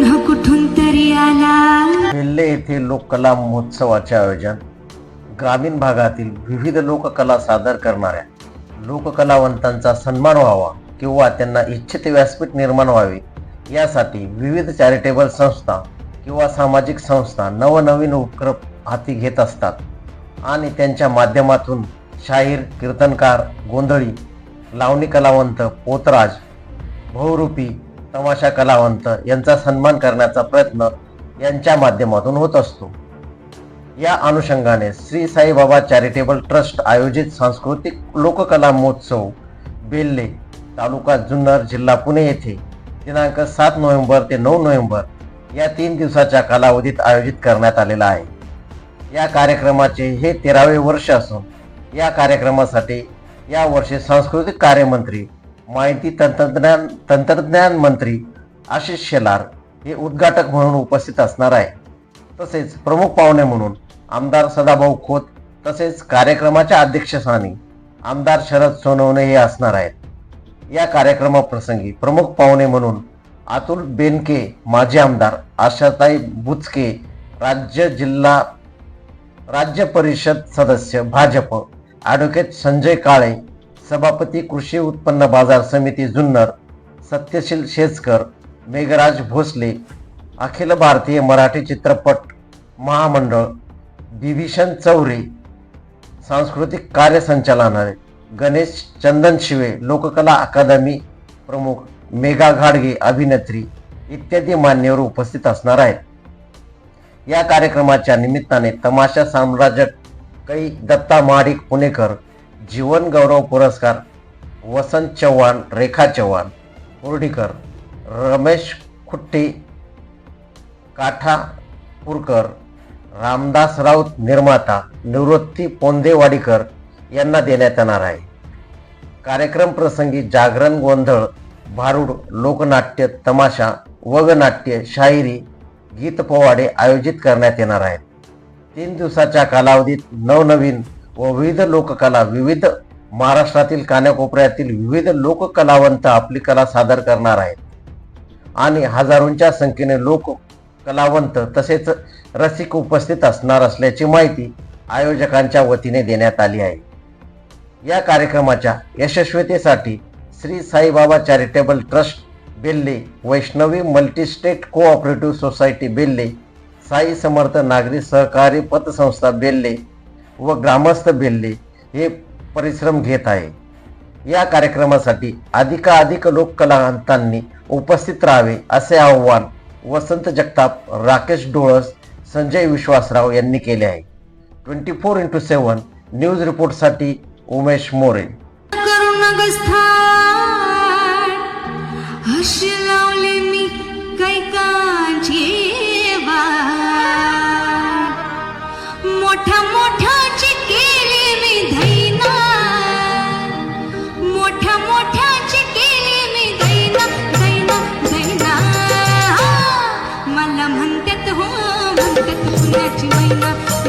पुन्हा कुठून तरी आला? येथे लोककला महोत्सवाचे आयोजन. ग्रामीण भागातील विविध लोककला सादर करणाऱ्या लोककलावंतांचा सन्मान व्हावा किंवा त्यांना इच्छित व्यासपीठ निर्माण व्हावे यासाठी विविध चॅरिटेबल संस्था किंवा सामाजिक संस्था नवनवीन उपक्रम हाती घेत असतात. आणि त्यांच्या माध्यमातून शाहीर कीर्तनकार गोंधळी लावणी कलावंत पोतराज बहुरूपी तमाशा कलावंत यांचा सन्मान करण्याचा प्रयत्न यांच्या माध्यमातून होत असतो. या अनुषंगाने श्री साईबाबा चॅरिटेबल ट्रस्ट आयोजित सांस्कृतिक लोककला महोत्सव बेल्ले तालुका जुन्नर जिल्हा पुणे येथे दिनांक सात नोव्हेंबर ते नऊ नोव्हेंबर या तीन दिवसाच्या कालावधीत आयोजित करण्यात आलेला आहे. या कार्यक्रमाचे हे तेरावे वर्ष असून या कार्यक्रमासाठी यावर्षी सांस्कृतिक कार्यमंत्री माहिती तंत्रज्ञान तंत्रज्ञान मंत्री आशिष शेलार हे उद्घाटक म्हणून उपस्थित असणार आहे. तसेच प्रमुख पाहुणे म्हणून आमदार सदाभाऊ खोत तसेच कार्यक्रमाच्या अध्यक्षस्थानी आमदार शरद सोनवणे हे असणार आहेत. या कार्यक्रमाप्रसंगी प्रमुख पाहुणे म्हणून अतुल बेनके माजी आमदार आशाताई बुचके राज्य जिल्हा राज्य परिषद सदस्य भाजप ॲडव्होकेट संजय काळे सभापती कृषी उत्पन्न बाजार समिती जुन्नर सत्यशील शेजकर मेघराज भोसले अखिल भारतीय मराठी चित्रपट महामंडळ बिभीषण चौरे सांस्कृतिक कार्य संचालनालय गणेश चंदन शिवे लोककला अकादमी प्रमुख मेघा घाडगे अभिनेत्री इत्यादी मान्यवर उपस्थित असणार आहेत. या कार्यक्रमाच्या निमित्ताने तमाशा साम्राज्य कै दत्ता महाडिक पुणेकर जीवन गौरव पुरस्कार वसंत चव्हाण रेखा चव्हाण कोर्डीकर रमेश खुट्टी काठापूरकर रामदास राऊत निर्माता निवृत्ती पोंदेवाडीकर यांना देण्यात येणार आहे. कार्यक्रम प्रसंगी जागरण गोंधळ भारूड लोकनाट्य तमाशा वगनाट्य शाहिरी गीत पोवाडे आयोजित करण्यात येणार आहेत. तीन दिवसाच्या कालावधीत नवनवीन व विविध लोककला विविध महाराष्ट्रातील कानाकोपऱ्यातील विविध लोककलावंत आपली कला सादर करणार आहेत. आणि हजारोंच्या संख्येने लोक कलावंत तसेच रसिक उपस्थित असणार असल्याची माहिती आयोजकांच्या वतीने देण्यात आली आहे. या कार्यक्रमाच्या यशस्वीतेसाठी Shri Saibaba charitable trust Belle Vaishnavi multistate cooperative society बेल्ले साई समर्थ नागरी सहकारी पतसंस्था बेल्ले व ग्रामस्थ बेल्ले हे परिश्रम घेत आहे. या कार्यक्रमासाठी अधिकाधिक लोककलावंतांनी उपस्थित राहावे असे आव्हान वसंत जगताप राकेश डोळस संजय विश्वासराव यांनी केले आहे. Twenty four into seven news रिपोर्टसाठी Umesh More. लावले मी काही वाट मोठा मोठ्याची केली मी धैना.